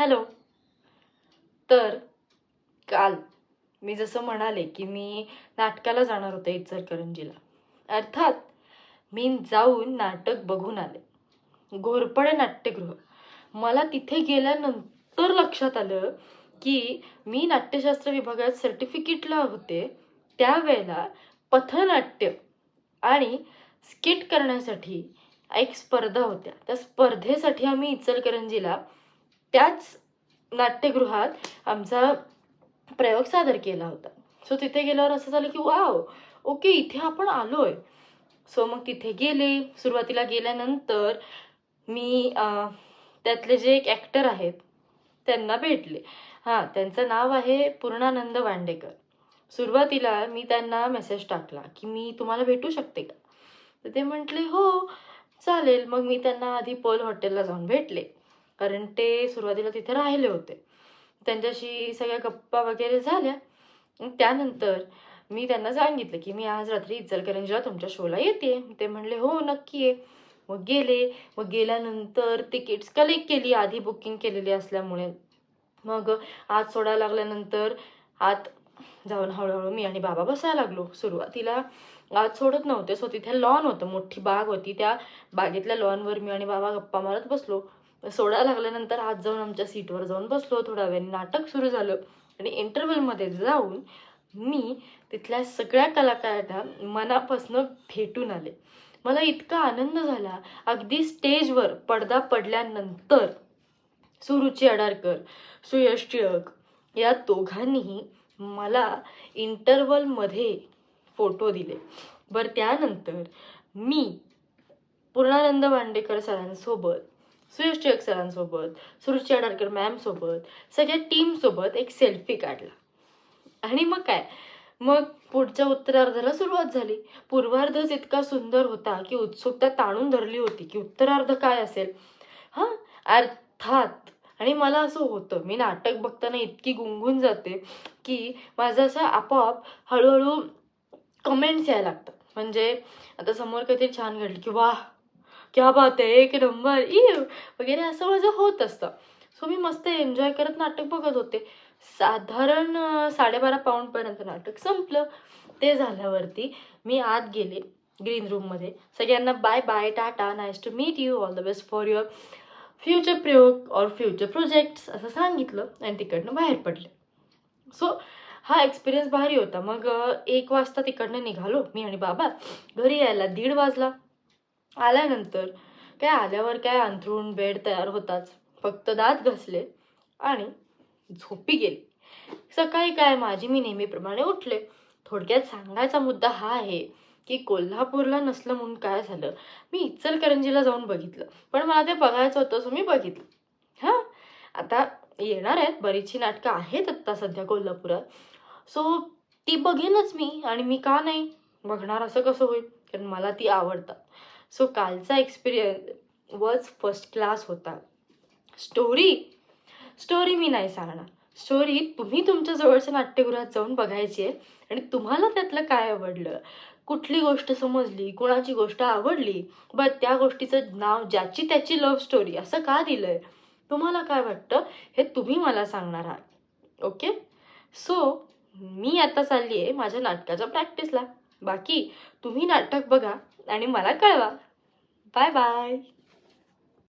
Hello. तर काल मी जसं म्हणाले की मी नाटकाला जाणार होते इचलकरंजीला. अर्थात मी जाऊन नाटक बघून आले. घोरपडे नाट्यगृह. मला तिथे गेल्यानंतर लक्षात आलं की मी नाट्यशास्त्र विभागात सर्टिफिकेटला होते. त्यावेळेला पथनाट्य आणि स्किट करण्यासाठी एक स्पर्धा होत्या. त्या स्पर्धेसाठी आम्ही इचलकरंजीला त्याच नाट्यगृहात आमचा प्रयोग सादर केला होता. सो तिथे गेल्यावर असं झालं की वाव ओके इथे आपण आलोय. सो मग तिथे गेले. सुरुवातीला गेल्यानंतर मी त्यातले जे एक ॲक्टर आहेत त्यांना भेटले. हां त्यांचं नाव आहे पूर्णानंद वांडेकर. सुरुवातीला मी त्यांना मेसेज टाकला की मी तुम्हाला भेटू शकते का? तर ते म्हटले हो चालेल. मग मी त्यांना आधी पर्ल हॉटेलला जाऊन भेटले. कारण ते सुरुवातीला तिथे राहिले होते. त्यांच्याशी सगळ्या गप्पा वगैरे झाल्या. मग त्यानंतर मी त्यांना सांगितलं की मी आज रात्री इचलकरंजीला तुमच्या शोला येते ते म्हणले हो नक्की आहे मग गेले. मग गेल्यानंतर तिकीट्स कलेक्ट केली. आधी बुकिंग केलेली असल्यामुळे. मग आत सोडायला लागल्यानंतर आत जाऊन हळूहळू मी आणि बाबा बसायला लागलो. सुरुवातीला आत सोडत नव्हते. सो तिथे लॉन होतं. मोठी बाग होती. त्या बागेतल्या लॉनवर मी आणि बाबा गप्पा मारत बसलो. सोडायला लागल्यानंतर आत जाऊन आमच्या सीटवर जाऊन बसलो. थोडा वेळ नाटक सुरू झालं. आणि इंटरव्हलमध्ये जाऊन मी तिथल्या सगळ्या कलाकारांना मनापासून भेटून आले. मला इतका आनंद झाला. अगदी स्टेजवर पडदा पडल्यानंतर सुरुची अडारकर सुयश टिळक या दोघांनीही मला इंटरवलमध्ये फोटो दिले. बरं त्यानंतर मी पूर्णानंद वांडेकर सरांसोबत सुयश टिळक सरांसोबत सुरुची अडारकर मॅमसोबत सगळ्या टीमसोबत एक सेल्फी काढला. आणि मग काय? मग पुढच्या उत्तरार्धाला सुरुवात झाली. पूर्वार्धच इतका सुंदर होता की उत्सुकता ताणून धरली होती की उत्तरार्ध काय असेल? हां? अर्थात. आणि मला असं होतं मी नाटक बघताना इतकी गुंगून जाते की माझं असं आपोआप हळूहळू कमेंट्स यायला लागतात. म्हणजे आता समोर काहीतरी छान घडलं की वाह क्या बात आहे एक नंबर ई वगैरे असं माझं होत असतं. सो मी मस्त एन्जॉय करत नाटक बघत होते. साधारण साडेबारा पाऊंडपर्यंत नाटक संपलं. ते झाल्यावरती मी आत गेले ग्रीन रूममध्ये सगळ्यांना bye bye tata nice to meet you all the best for your future प्रयोग और फ्युचर प्रोजेक्ट्स असं सांगितलं आणि तिकडनं बाहेर पडले. सो हा एक्सपिरियन्स भारी होता. मग एक वाजता तिकडनं निघालो मी आणि बाबा. घरी यायला दीड वाजला. आल्यानंतर काय आल्यावर काय अंथरूण बेड तयार होताच. फक्त दात घसले आणि झोपी गेली. सकाळी काय माझी मी नेहमीप्रमाणे उठले. थोडक्यात सांगायचा मुद्दा हा आहे की कोल्हापूरला नसलं म्हणून काय झालं? मी इचलकरंजीला जाऊन बघितलं. पण मला ते बघायचं होतं सो मी बघितलं. हां? आता येणार आहेत. बरीचशी नाटकं आहेत आत्ता सध्या कोल्हापुरात. सो ती बघेनच मी. आणि मी का नाही? बघणार असं कसं होईल? कारण मला ती आवडतात. सो कालचा एक्सपिरियन्स वॉज फर्स्ट क्लास होता. स्टोरी स्टोरी मी नाही सांगणार. स्टोरी तुम्ही तुमच्या जवळच्या नाट्यगृहात जाऊन बघायची आहे आणि तुम्हाला त्यातलं काय आवडलं? कुठली गोष्ट समजली? कुणाची गोष्ट आवडली? बट त्या गोष्टीचं नाव ज्याची त्याची लव्ह स्टोरी असं का दिलं आहे तुम्हाला काय वाटतं? हे तुम्ही मला सांगणार आहात. ओके सो मी आता चालली आहे माझ्या नाटकाच्या प्रॅक्टिसला बाकी तुम्ही नाटक बघा. आणि मला कळवा. Bye bye.